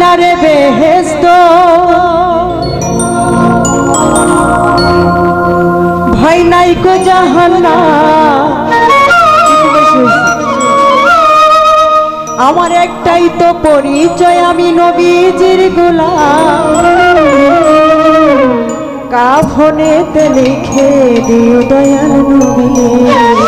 না রে বেহেস্ত ভয় নাই কো জাহান্না আমার একটাই তো পরিচয়, আমি নবীজির গোলাম। কাফনেতে লিখে দিও দয়াল নবী।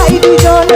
খাই দুজন।